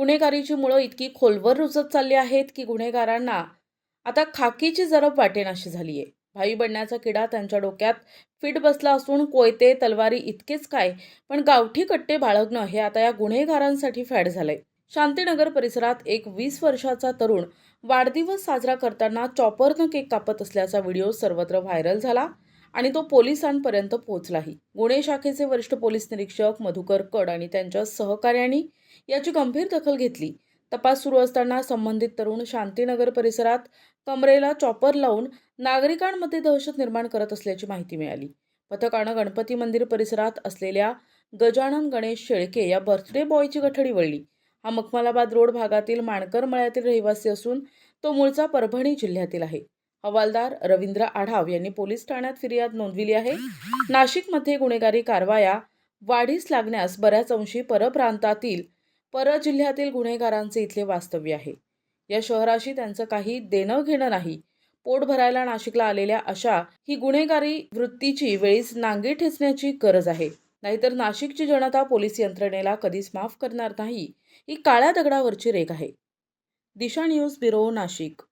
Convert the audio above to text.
गुन्हेगारीची मुळं इतकी खोलवर रुजत चालली आहेत की गुन्हेगारांना आता खाकीची जरब वाटेनाशी झाली आहे भाई बनण्याचा किडा त्यांच्या डोक्यात फिट बसला असून कोयते तलवारी इतकेच काय पण गावठी कट्टे बाळगणं हे आता या गुन्हेगारांसाठी फॅड झालंय. शांतीनगर परिसरात एक वीस वर्षाचा तरुण वाढदिवस साजरा करताना चॉपरनं केक कापत असल्याचा व्हिडिओ सर्वत्र व्हायरल झाला आणि तो पोलिसांपर्यंत पोहोचलाही. गुन्हे शाखेचे वरिष्ठ पोलीस निरीक्षक मधुकर कड आणि त्यांच्या सहकार्यांनी याची गंभीर दखल घेतली. तपास सुरू असताना संबंधित तरुण शांतीनगर परिसरात कमरेला चॉपर लावून नागरिकांमध्ये दहशत निर्माण करत असल्याची माहिती मिळाली. पथकानं गणपती मंदिर परिसरात असलेल्या गजानन गणेश शेळके या बर्थडे बॉयची गठडी वळली. हा मखमलाबाद रोड भागातील माणकर मळ्यातील रहिवासी असून तो मूळचा परभणी जिल्ह्यातील आहे. हवालदार रवींद्र आढाव यांनी पोलीस ठाण्यात फिर्याद नोंदविली आहे. नाशिकमध्ये गुन्हेगारी कारवाया वाढीस लागण्यास बऱ्याच अंशी परप्रांतातील परजिल्ह्यातील गुन्हेगारांचे इथले वास्तव्य आहे. या शहराशी त्यांचं काही देणं घेणं नाही. पोट भरायला नाशिकला आलेल्या अशा ही गुन्हेगारी वृत्तीची वेळीच नांगी ठेचण्याची गरज आहे. नाहीतर नाशिकची जनता पोलीस यंत्रणेला कधीच माफ करणार नाही ही काळ्या दगडावरची रेख आहे. Disha news bureau Nashik.